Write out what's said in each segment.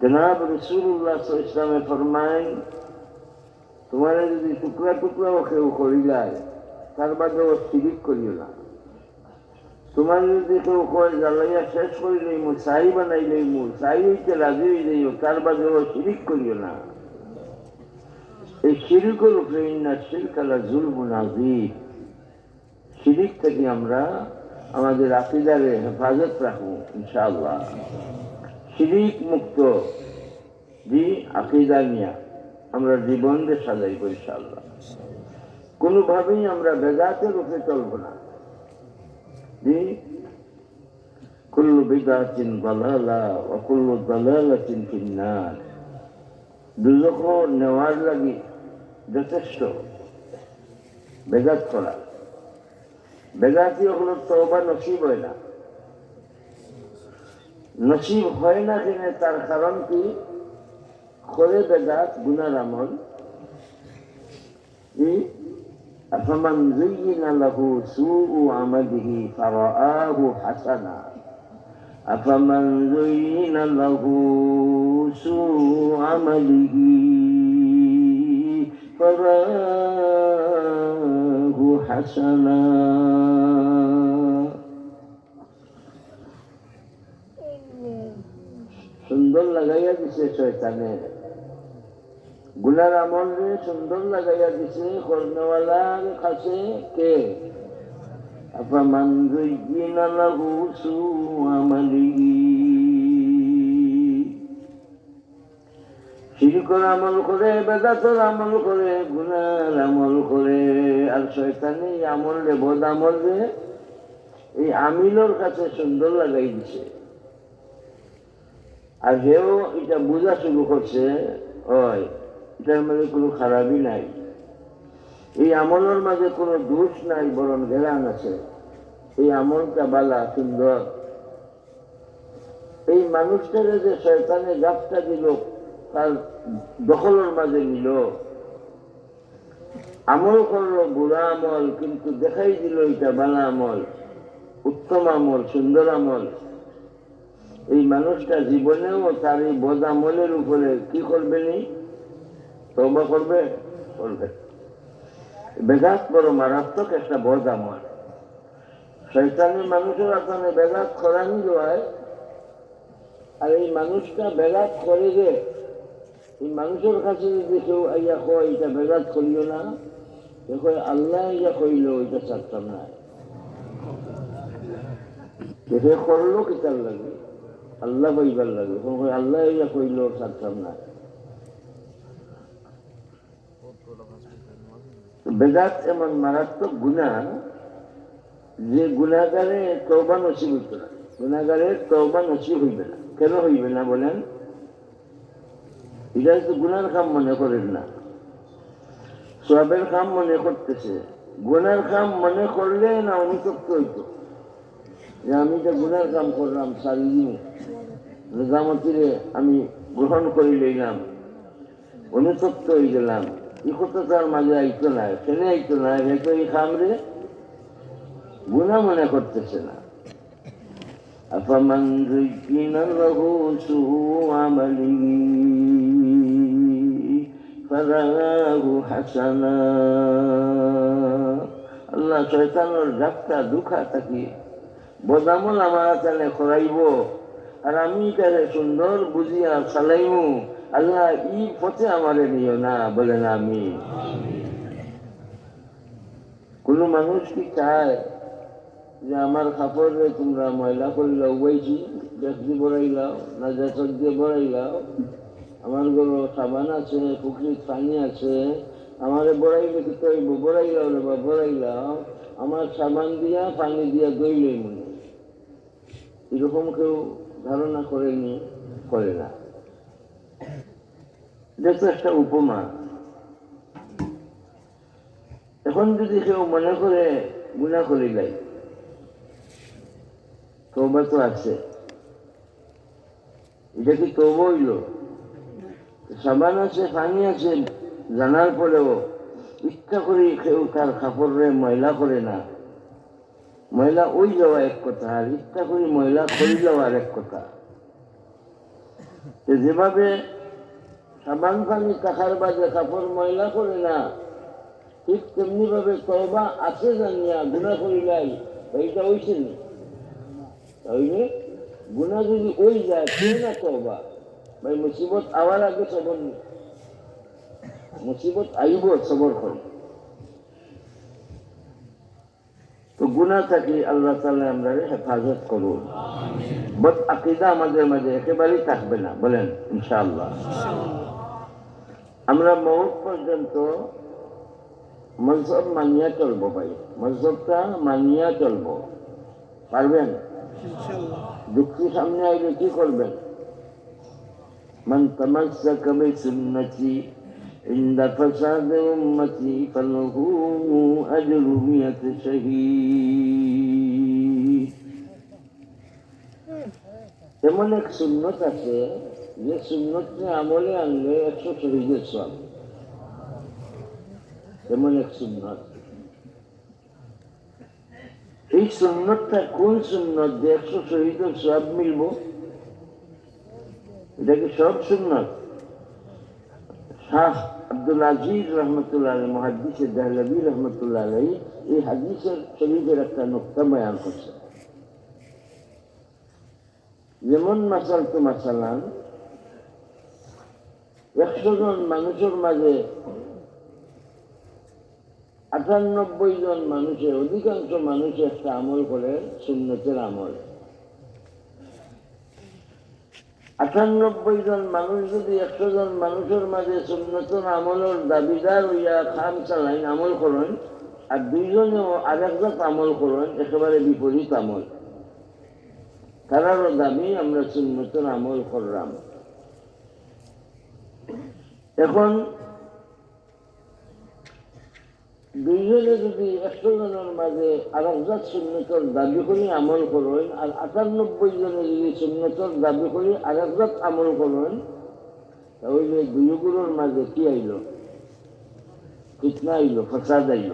জনাব রসুল্লাহ ইসলামে ফরমায় তোমার যদি টুকরা টুকরাও কেউ করিলায় তার বাদেও শিরিক করিও না তোমার যদি কেউ কয় জ্বালাইয়া শেষ করিলেই মু চাই বানাইলেই মু চাই হইতে রাজি হইলেই তার বাদেও শিরিক করিও না এই শিরিকর উপরে ইন্না শিরকালা জুলমুন আজিব শিরিক থেকে আমরা আমাদের আকিদারে হেফাজত রাখব ইনশাআল্লাহ শিরিক মুক্ত। দি আকিদা নিয়া আমরা জীবনকে সাজাইব ইনশাআল্লাহ। কোনোভাবেই আমরা বেদাতের উপরে চলব না। দি, কুল্লু বিদাতিন দালালা ও কুল্লু দালালাতিন ফিন্নার। দুজখ নেওয়ার লাগি যথেষ্ট বেদাত করা। বেদাতি হলো তওবা নসিব হয় না। নসিব হয় না জেনে তার কারণ কি করে বেদাত গুনার আমল ই أفمن زين له سوء عمله فرآه حسنا أفمن زين له سوء عمله فرآه حسنا সুন্দর লাগাইয়া দিছে শয়তানে গুনার আমল রে সুন্দর লাগাইয়া দিছে কর্ণওয়ালার কাছে কে أفمن زين له سوء عمله শিরিকর আমল করে বেদাতর আমল করে গুনার আমল করে আর শয়তানি এই আমল রে বদ আমল রে এই আমিলোর কাছে সুন্দর লাগাই দিছে আর হেও এটা বোঝা শুরু করছে, ওই, এটার মধ্যে কোনো খারাপই নাই। এই আমলের মাঝে কোনো দোষ নাই, বরং ঘেরান আছে। এই আমলটা বালা, সুন্দর। এই মানুষটাকে যে শয়তানে গাছটা দিল, তার দখলের মাঝে নিল আমল করল, বুড়া আমল, কিন্তু দেখাই দিল এটা বালা আমল, উত্তম আমল, সুন্দর আমল। এই মানুষটা জীবনেও তার এই বদ আমলের উপরে কি করবে নি? তবা করবে? করবে। বেদাত বড় মারাত্মক একটা বদ আমল শৈতানের মানুষের আপনার বেদাত করানি হয়। আর এই মানুষটা বেদাত করে যে, এই মানুষের কাছে যদি কেউ ইয়া কয়, এটা বেদাত করিও না দেখো আল্লাহ ইয়া কইল ওইটা ছাড়তাম না। করল কিতার লাগে? আল্লাহ কইবার লাগে। কই আল্লাহ ইয়া কইল ছাড়তাম না। বেদাত এমন মারাত্মক গুণা, যে গুণাগারে তৌবা নসিব হইত না। গুণাগারের তৌবা নসিব হইবে না। কেন হইবে না বলেন? এটা তো গুণার কাম মনে করেন না। সবের কাম মনে করতেছে। গুণার কাম মনে করলে না অনুতপ্ত হইতো। যে আমি যে গুনার কাম করলাম সারিদিন নিজামতিরে আমি গ্রহণ করে লইলাম অনুতপ্ত হয়ে গেলাম এই কথা তার মাঝে আইতো না কেন আইতো না হয়তো এই খামরে গুণা মনে করতেছে না أفمن زين له سوء عمله فرآه حسنا আল্লাহ শয়তানোর ডাক্তা দুঃখা থাকি বদামল আমার তাহলে করাইব আর আমি তাহলে সুন্দর বুঝিয়া চালাইমু। আল্লাহ ই পথে আমারে নিও না বলেন আমি। কোনো মানুষ কি চায় যে আমার কাপড়ে তোমরা ময়লা করলাও বইছি দেখি বড়াইলাও না দেখত দিয়ে বড়াইলাও আমার গরু সাবান আছে, পুকুরির পানি আছে। আমারে বড়াইলে কি তৈব বড়াইলাও রে বা বড়াইলাও আমার সাবান দিয়া, পানি দিয়া দইলই মনে এরকম কেউ ধারণা করেনি করে না। তো একটা উপমা। এখন যদি কেউ মনে করে, গুণা করিলাই তৌবা তো আছে। এটা কি তৌবা হইল? সাবান আছে, পানি আছে, জানার পরেও ইচ্ছা করে কেউ তার কাপড়ে ময়লা করে না। ময়লা ওই যাওয়া এক কথা, আর ইচ্ছা করে ময়লা করে যাওয়া আর এক কথা। যেভাবে সাবান পানি টাকার বাজে, কাপড় ময়লা করে না, ঠিক তেমনি ভাবে তবা আছে জানিয়া গুণা করিলাই এইটা হইছে না। গুণা যদি ওই যায়, কে না তবা ভাই, মুসিবত আওয়ার আগে সবর নেই মুসিবত আইব সবর করে। তো গুণা থাকি আল্লাহ তালা আমরা হেফাজত করুন। বট আকিদা আমাদের মাঝে একেবারেই থাকবে না বলেন ইনশাআল্লাহ। আমরা মৌত পর্যন্ত মজব মানিয়া চলবো ভাই মজবটা মানিয়া চলবো। পারবেন? দুঃখী সামনে আইলে কি করবেন? মন তমস্যা কবে শুননাচি عند فساد أمتي فله أجر مئة شهيد এমন এক সুন্নত আছে যে সুন্নতকে আমলে আনলে একশো শহীদের সব এমন এক সুন্নত এই সুন্নতটা কোন সুন্নত যে একশো শহীদের সব মিলবো এটা কি সব সুন্নত শাহ আব্দুল আজিজ রহমতুল্লাহ মহাদিসে রহমতুল্লাহ এই হাদিসের শরীফের একটা নোক্তা বয়ান করছে। যেমন মাসাল তো মাসালান, একশো জন মানুষের মাঝে আটানব্বই জন মানুষের অধিকাংশ মানুষ একটা আমল করে সুন্নতের আমল। আটানব্বই জন মানুষ যদি একশো জন মানুষের মাঝে সুন্নতন আমলের দাবিদার হইয়া খাম চালাইন, আমল করেন, আর দুইজনেও একজন আমল করেন, একেবারে বিপরীত আমল। তারারও দাবি, আমরা সুন্নতন আমল করলাম। এখন দুইজনে যদি একশো জনের মাঝে আর একজাত সুন্নতর দাবি করি আমল করেন আর আটানব্বই জনে যদি সুন্নতর দাবি করি আর একজাত আমল করেন তাহলে দুইগুলোর মাঝে কি আইল কিতনা আইল ফসাদ আইল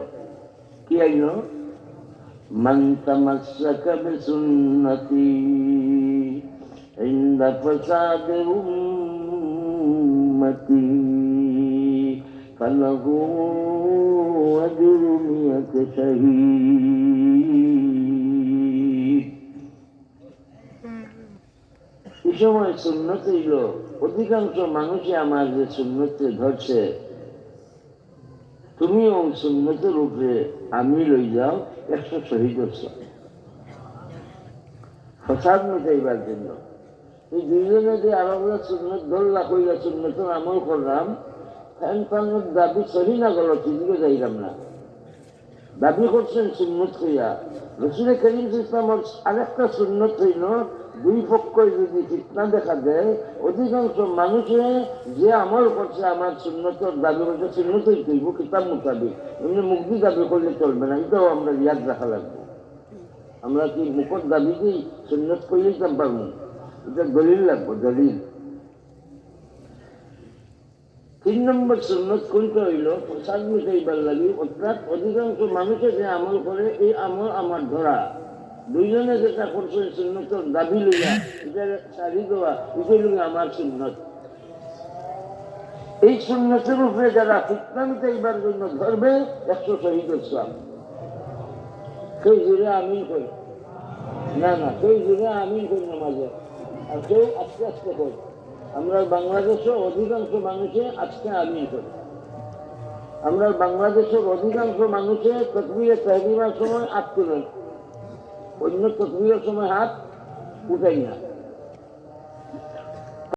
কি আইল من تمسك بسنتي عند فساد أمتي فله أجر مئة شهيد এই সময় সুন্নত হইল অধিকাংশ মানুষই আমার যে সুন্নতে ধরছে তুমিও সুন্নতের উপরে আমি লই যাও একশো শহীদ ফসাদ মেটাইবার জন্য এই দুইজনে যে আলাদা সুন্নত ধরলা কইলা সুন্নতের আমল করলাম ফ্যানের দাবি সহি না গেল দিকে যাইলাম না দাবি করছেন সুন্নত হইয়া রসুল করিম ইসলামর আরেকটা সুন্নত হইল দুই পক্ষ যদি ফিতনা দেখা দেয় অধিকাংশ মানুষে যে আমল করছে আমার সুন্নতর দাবি করছে সুন্নতই করব কিতাব মোতাবিক এমনি মুক্তি দাবি করলে চলবে না এটাও আমরা ইয়াদ রাখা লাগবে আমরা কি মুখর দাবি দিই সুন্নত করলেই পারব এটা দলিল লাগবো দলিল তিন নম্বর সুন্নত কোনটা হইল? প্রসাদ মিটাইবার লাগি, অর্থাৎ অধিকাংশ মানুষে যে আমল করে, এই আমল আমার ধরা। দুইজনে যেটা করছে সুন্নতর দাবি লইয়া, এটা সারি দেওয়া এটা লইয়া আমার সুন্নত। এই সুন্নতের উপরে যারা ফিতনা মিটাইবার জন্য ধরবে, একশো শহীদ ইসলাম। কেউ জুড়ে আমিন করি। না না, সেই জুড়ে আমিন করি না, মাঝে। আর কেউ আস্তে আস্তে করে। আমরা বাংলাদেশে অধিকাংশ মানুষে আজকে আমিন করি। আমরা বাংলাদেশের অধিকাংশ মানুষে তকবিরে তহবিবার সময় রয়েছে অন্য তকবিরের সময় হাত উঠাই না।